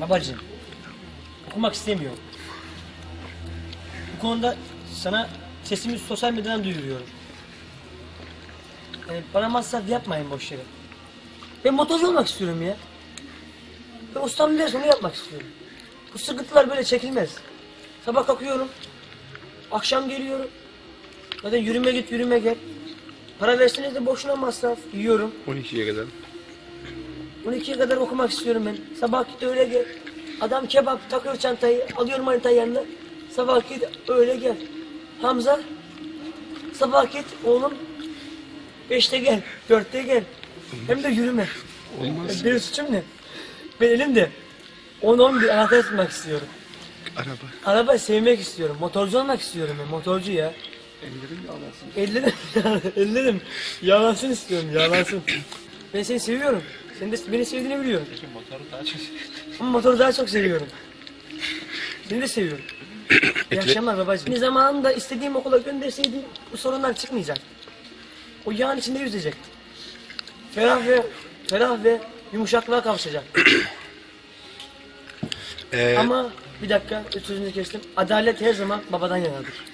Babacığım, okumak istemiyorum. Bu konuda sana sesimi sosyal medyadan duyuruyorum. Yani bana masraf yapmayın boş yere. Ben motorcu olmak istiyorum ya. Ben ustam ne onu yapmak istiyorum. Bu sıkıntılar böyle çekilmez. Sabah kalkıyorum. Akşam geliyorum. Zaten yürüme git yürüme gel. Para verseniz de boşuna masraf. Yiyorum. 12'ye kadar. 12'ye kadar okumak istiyorum ben. Sabah git öyle gel. Adam kebap takıyor çantayı. Alıyorum manitayı yanına. Sabah git öyle gel. Hamza. Sabah git oğlum. Beşte gel. Dörtte gel. Hem de yürüme. Olmaz. Benim suçum ne? Ben elimde 10-11 anahtar tutmak istiyorum. Araba. Araba sevmek istiyorum. Motorcu olmak istiyorum ben. Motorcu ya. Ellerim yağlansın. Ellerim, ellerim yağlansın istiyorum, yağlansın. Ben seni seviyorum. Sen de beni sevdiğini biliyorum. Peki motoru daha çok Ama motoru daha çok seviyorum. Seni de seviyorum. İyi akşamlar babacığım. Bir zamanında istediğim okula gönderseydim bu sorunlar çıkmayacak. O yağın içinde yüzecek. Ferah ve ferah ve yumuşaklığa kavuşacak. Ee, Ama bir dakika sözünü kestim. Adalet her zaman babadan yanadır.